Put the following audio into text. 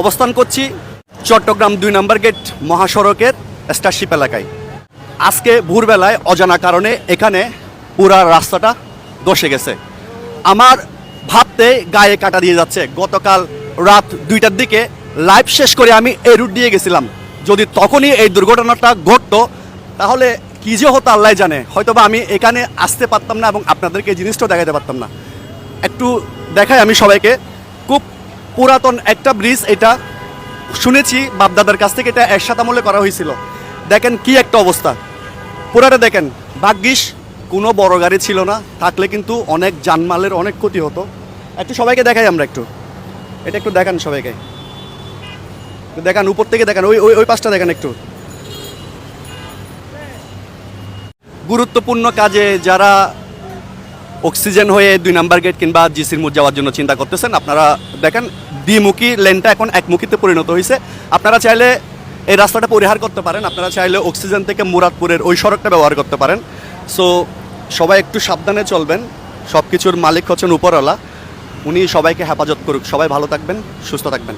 অবস্থান করছি চট্টগ্রাম দুই নম্বর গেট মহাসড়কের স্টারশিপ এলাকায়। আজকে ভোরবেলায় অজানা কারণে এখানে পুরা রাস্তাটা দশে গেছে। আমার ভাবতে গায়ে কাটা দিয়ে যাচ্ছে। গতকাল রাত দুইটার দিকে লাইভ শেষ করে আমি এই রুট দিয়ে গেছিলাম। যদি তখনই এই দুর্ঘটনাটা ঘটতো, তাহলে কি যে হতো আল্লাহ জানে। হয়তোবা আমি এখানে আসতে পারতাম না এবং আপনাদেরকে এই জিনিসটাও দেখাতে পারতাম না। একটু দেখাই আমি সবাইকে। পুরাতন একটা ব্রিজ, এটা শুনেছি বাপদাদার কাছ থেকে এটা একসাথে আমলে করা হয়েছিল। দেখেন কি একটা অবস্থা। পুরাটা দেখেন, ভাগ্যিস কোনো বড় গাড়ি ছিল না, থাকলে কিন্তু অনেক জানমালের অনেক ক্ষতি হতো। একটু সবাইকে দেখাই আমরা একটু। এটা একটু দেখান সবাইকে। দেখান, উপর থেকে দেখান, ওই ওই ওই পাশটা দেখান একটু। গুরুত্বপূর্ণ কাজে যারা অক্সিজেন হয়ে দুই নাম্বার গেট কিংবা জিসির মুখ যাওয়ার জন্য চিন্তা করতেছেন, আপনারা দেখেন, দ্বিমুখী লেনটা এখন একমুখীতে পরিণত হয়েছে আপনারা চাইলে এই রাস্তাটা পরিহার করতে পারেন, আপনারা চাইলে অক্সিজেন থেকে মুরাদপুরের ওই সড়কটা ব্যবহার করতে পারেন। সো সবাই একটু সাবধানে চলবেন সব কিছুর মালিক হচ্ছেন উপরওয়ালা, উনি সবাইকে হেফাজত করুক, সবাই ভালো থাকবেন, সুস্থ থাকবেন।